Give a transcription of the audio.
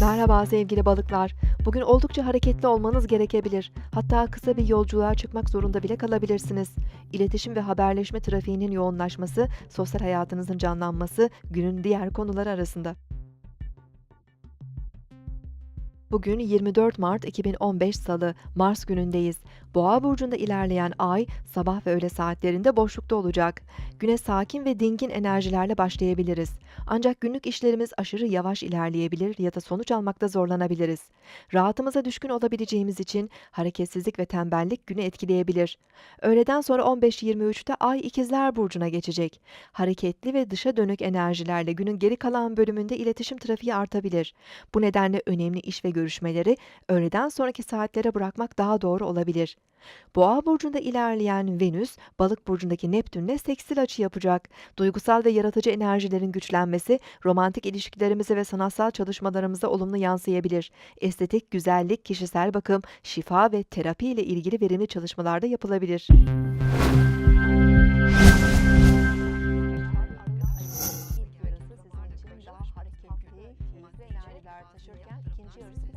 Merhaba sevgili balıklar. Bugün oldukça hareketli olmanız gerekebilir. Hatta kısa bir yolculuğa çıkmak zorunda bile kalabilirsiniz. İletişim ve haberleşme trafiğinin yoğunlaşması, sosyal hayatınızın canlanması günün diğer konuları arasında. Bugün 24 Mart 2015 Salı, Mars günündeyiz. Boğa burcunda ilerleyen ay sabah ve öğle saatlerinde boşlukta olacak. Güne sakin ve dingin enerjilerle başlayabiliriz. Ancak günlük işlerimiz aşırı yavaş ilerleyebilir ya da sonuç almakta zorlanabiliriz. Rahatımıza düşkün olabileceğimiz için hareketsizlik ve tembellik günü etkileyebilir. Öğleden sonra 15-23'te ay ikizler burcuna geçecek. Hareketli ve dışa dönük enerjilerle günün geri kalan bölümünde iletişim trafiği artabilir. Bu nedenle önemli iş ve görüşmeleri öğleden sonraki saatlere bırakmak daha doğru olabilir. Boğa burcunda ilerleyen Venüs, Balık burcundaki Neptünle seksil açı yapacak. Duygusal ve yaratıcı enerjilerin güçlenmesi, romantik ilişkilerimize ve sanatsal çalışmalarımıza olumlu yansıyabilir. Estetik, güzellik, kişisel bakım, şifa ve terapi ile ilgili verimli çalışmalar da yapılabilir. taşırken ikinci yarısını